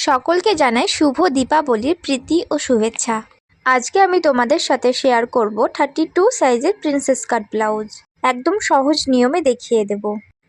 সকলকে জানাই শুভ দীপাবলির প্রীতি ও শুভেচ্ছা। আজকে আমি তোমাদের সাথে শেয়ার করব থার্টি টু সাইজের প্রিন্সেস কাট ব্লাউজ একদম সহজ নিয়মে দেখিয়ে দেব।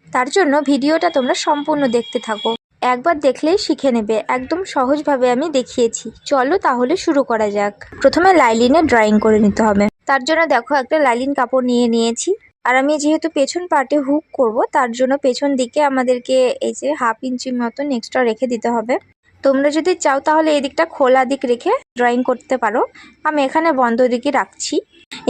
তার জন্য ভিডিওটা তোমরা সম্পূর্ণ দেখতে থাকো। একবার দেখলেই শিখে নেবে। একদম সহজভাবে আমি দেখিয়েছি। চলো তাহলে শুরু করা যাক। প্রথমে লাইলিনে ড্রয়িং করে নিতে হবে। তার জন্য দেখো একটা লাইলিন কাপড় নিয়ে নিয়েছি। আর আমি যেহেতু পেছন পার্টে হুক করব, তার জন্য পেছন দিকে আমাদেরকে এই যে হাফ ইঞ্চির মতন এক্সট্রা রেখে দিতে হবে। তোমরা যদি চাও তাহলে এই দিকটা খোলা দিক রেখে ড্রয়িং করতে পারো। আমি এখানে বন্ধ দিকে রাখছি।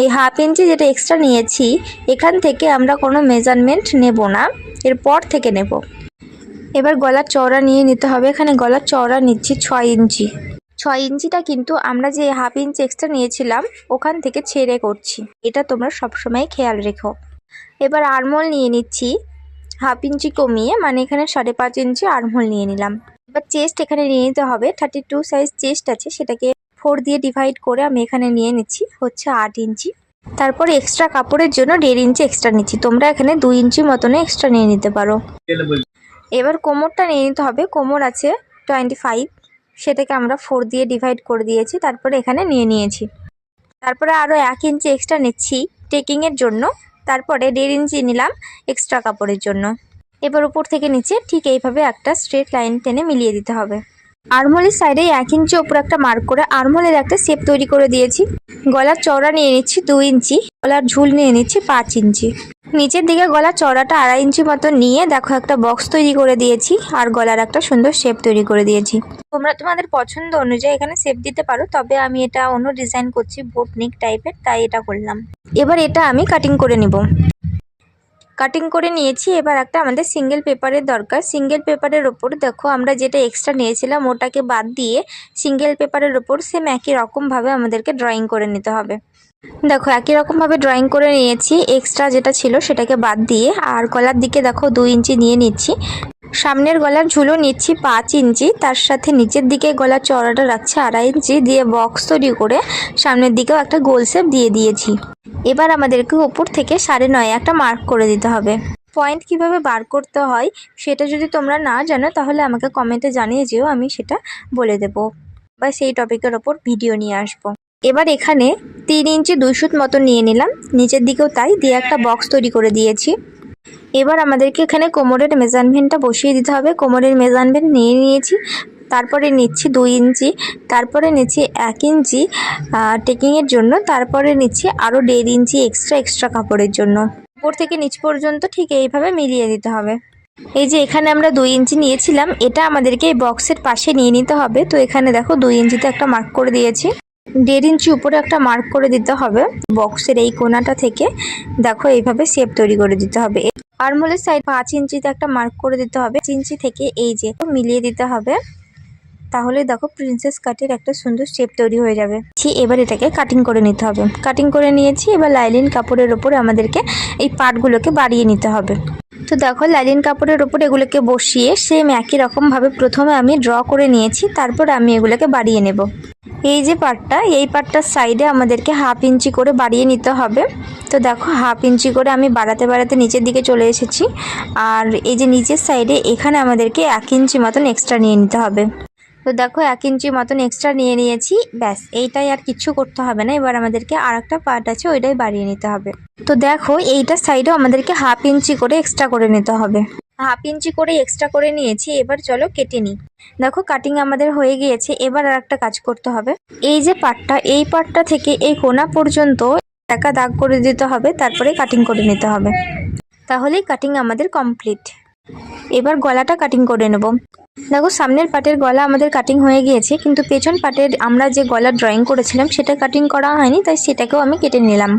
এই হাফ ইঞ্চি যেটা এক্সট্রা নিয়েছি, এখান থেকে আমরা কোনো মেজারমেন্ট নেব না। এরপর থেকে নেব। এবার গলার চওড়া নিয়ে নিতে হবে। এখানে গলার চওড়া নিচ্ছি ছয় ইঞ্চি। ছয় ইঞ্চিটা কিন্তু আমরা যে হাফ ইঞ্চি এক্সট্রা নিয়েছিলাম, ওখান থেকে ছেড়ে করছি। এটা তোমরা সবসময় খেয়াল রেখো। এবার আরমোল নিয়ে নিচ্ছি। হাফ ইঞ্চি কমিয়ে মানে এখানে সাড়ে পাঁচ ইঞ্চি আরমোল নিয়ে নিলাম। এবার চেস্ট এখানে নিয়ে নিতে হবে। থার্টি টু সাইজ চেস্ট আছে সেটাকে ফোর দিয়ে ডিভাইড করে আমি এখানে নিয়ে নিচ্ছি হচ্ছে আট ইঞ্চি। তারপর এক্সট্রা কাপড়ের জন্য দেড় ইঞ্চি এক্সট্রা নিচ্ছি। তোমরা এখানে দুই ইঞ্চি মতনে এক্সট্রা নিয়ে নিতে পারো। এবার কোমরটা নিয়ে নিতে হবে কোমর আছে টোয়েন্টি ফাইভ সেটাকে আমরা ফোর দিয়ে ডিভাইড করে দিয়েছি তারপরে এখানে নিয়ে নিয়েছি। তারপরে আরও এক ইঞ্চি এক্সট্রা নিচ্ছি টেকিংয়ের জন্য। তারপরে দেড় ইঞ্চি নিলাম এক্সট্রা কাপড়ের জন্য। এবার উপর থেকে নিচে ঠিক এইভাবে একটা স্ট্রেট লাইন টেনে মিলিয়ে দিতে হবে। আরমোলের সাইডে এক ইঞ্চি ওপর একটা মার্ক করে আরমোলের একটা শেপ তৈরি করে দিয়েছি। গলার চওড়া নিয়ে নিচ্ছি দু ইঞ্চি, গলার ঝুল নিয়ে নিচ্ছি পাঁচ ইঞ্চি। নিচের দিকে গলার চওড়াটা আড়াই ইঞ্চি মতো নিয়ে দেখো একটা বক্স তৈরি করে দিয়েছি আর গলার একটা সুন্দর শেপ তৈরি করে দিয়েছি। তোমরা তোমাদের পছন্দ অনুযায়ী এখানে শেপ দিতে পারো, তবে আমি এটা অন্য ডিজাইন করছি বোট নেক টাইপের তাই এটা করলাম। এবার এটা আমি কাটিং করে নিব। কাটিং করে নিয়েছি। এবার একটা আমাদের সিঙ্গেল পেপারের দরকার। সিঙ্গেল পেপারের ওপর দেখো, আমরা যেটা এক্সট্রা নিয়েছিলাম, ওটাকে বাদ দিয়ে সিঙ্গেল পেপারের ওপর সেম একই রকমভাবে আমাদেরকে ড্রয়িং করে নিতে হবে। দেখো, একই রকমভাবে ড্রয়িং করে নিয়েছি। এক্সট্রা যেটা ছিল, সেটাকে বাদ দিয়ে আর কলার দিকে দেখো দু ইঞ্চি নিয়ে নিচ্ছি। সামনের গলার ঝুলো নিচ্ছি পাঁচ ইঞ্চি, তার সাথে নিচের দিকে গলার চড়াটা রাখছি আড়াই ইঞ্চি দিয়ে বক্স তৈরি করে সামনের দিকেও একটা গোল শেপ দিয়ে দিয়েছি। এবার আমাদেরকে উপর থেকে সাড়ে নয় একটা মার্ক করে দিতে হবে। পয়েন্ট কীভাবে বার করতে হয় সেটা যদি তোমরা না জানো, তাহলে আমাকে কমেন্টে জানিয়ে যেও, আমি সেটা বলে দেব। বা সেই টপিকের ওপর ভিডিও নিয়ে আসব। এবার এখানে তিন ইঞ্চি দুই সুত মতো নিয়ে নিলাম, নিচের দিকেও তাই দিয়ে একটা বক্স তৈরি করে দিয়েছি। এবার আমাদেরকে এখানে কোমরের মেজারমেন্টটা বসিয়ে দিতে হবে। কোমরের মেজারমেন্ট নিয়ে নিয়েছি, তারপরে নিচ্ছি দুই ইঞ্চি, তারপরে নিচ্ছি এক ইঞ্চি টেকিংয়ের জন্য, তারপরে নিচ্ছি আরও দেড় ইঞ্চি এক্সট্রা এক্সট্রা কাপড়ের জন্য। উপর থেকে নিচ পর্যন্ত ঠিক এইভাবে মিলিয়ে দিতে হবে। এই যে এখানে আমরা দুই ইঞ্চি নিয়েছিলাম, এটা আমাদেরকে এই বক্সের পাশে নিয়ে নিতে হবে। তো এখানে দেখো দুই ইঞ্চিতে একটা মার্ক করে দিয়েছি। দেড় ইঞ্চি উপরে একটা মার্ক করে দিতে হবে। বক্সের এই কোনাটা থেকে দেখো এইভাবে শেপ তৈরি করে দিতে হবে। আরমোলের সাইড পাঁচ ইঞ্চিতে একটা মার্ক করে দিতে হবে। ইঞ্চি থেকে এই যে মিলিয়ে দিতে হবে। তাহলে দেখো প্রিন্সেস কাটের একটা সুন্দর শেপ তৈরি হয়ে যাবে। এবার এটাকে কাটিং করে নিতে হবে। কাটিং করে নিয়েছি, এবার লাইলিন কাপড়ের ওপরে আমাদেরকে এই পাটগুলোকে বাড়িয়ে নিতে হবে। তো দেখো লাইলিন কাপড়ের ওপর এগুলোকে বসিয়ে সেম একই রকমভাবে প্রথমে আমি ড্র করে নিয়েছি, তারপর আমি এগুলোকে বাড়িয়ে নেব। এই যে পার্টটা এই পার্টটার সাইডে আমাদেরকে হাফ ইঞ্চি করে বাড়িয়ে নিতে হবে। তো দেখো, হাফ ইঞ্চি করে আমি বাড়াতে বাড়াতে নিচের দিকে চলে এসেছি। আর এই যে নিচের সাইডে এখানে আমাদেরকে এক ইঞ্চি মতন এক্সট্রা নিয়ে নিতে হবে। তো দেখো, এক ইঞ্চি মতন এক্সট্রা নিয়ে নিয়েছি। ব্যাস, এইটাই আর কিচ্ছু করতে হবে না। এবার আমাদেরকে আর একটা পার্ট আছে, ওইটাই বাড়িয়ে নিতে হবে। তো দেখো, এইটার সাইডেও আমাদেরকে হাফ ইঞ্চি করে এক্সট্রা করে নিতে হবে। হাফ ইঞ্চি করে এক্সট্রা করে নিয়েছি, এবার চলো কেটে নিই। দেখো কাটিং আমাদের হয়ে গিয়েছে, এবার আর একটা কাজ করতে হবে। এই যে পাটটা, এই পাটটা থেকে এই কোনা পর্যন্ত একা দাগ করে দিতে হবে, তারপরে কাটিং করে নিতে হবে। তাহলেই কাটিং আমাদের কমপ্লিট এবার গলাটা কাটিং করে নেব। দেখো সামনের পাটের গলা আমাদের কাটিং হয়ে গিয়েছে, কিন্তু পেছন পাটের আমরা যে গলা ড্রয়িং করেছিলাম, সেটা কাটিং করা হয়নি, তাই সেটাকেও আমি কেটে নিলাম।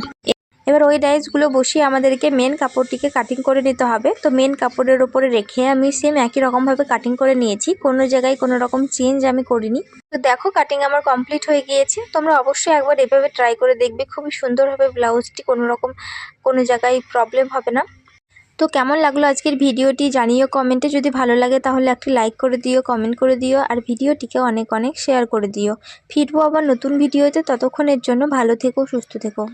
এবার ওই ডাইসগুলো বসিয়ে আমাদেরকে মেন কাপড়টিকে কাটিং করে নিতে হবে। তো মেন কাপড়ের ওপরে রেখে আমি সেম একই রকমভাবে কাটিং করে নিয়েছি। কোনো জায়গায় কোনো রকম চেঞ্জ আমি করিনি। তো দেখো কাটিং আমার কমপ্লিট হয়ে গিয়েছে। তোমরা অবশ্যই একবার এভাবে ট্রাই করে দেখবে। খুবই সুন্দরভাবে ব্লাউজটি। কোনো রকম কোনো জায়গায় প্রবলেম হবে না। তো কেমন লাগল আজকের ভিডিওটি জানিও কমেন্টে যদি ভালো লাগে তাহলে একটি লাইক করে দিও কমেন্ট করে দিও। আর ভিডিওটিকে অনেক অনেক শেয়ার করে দিও। ফিরবো আবার নতুন ভিডিওতে। ততক্ষণের জন্য ভালো থেকো, সুস্থ থেকো।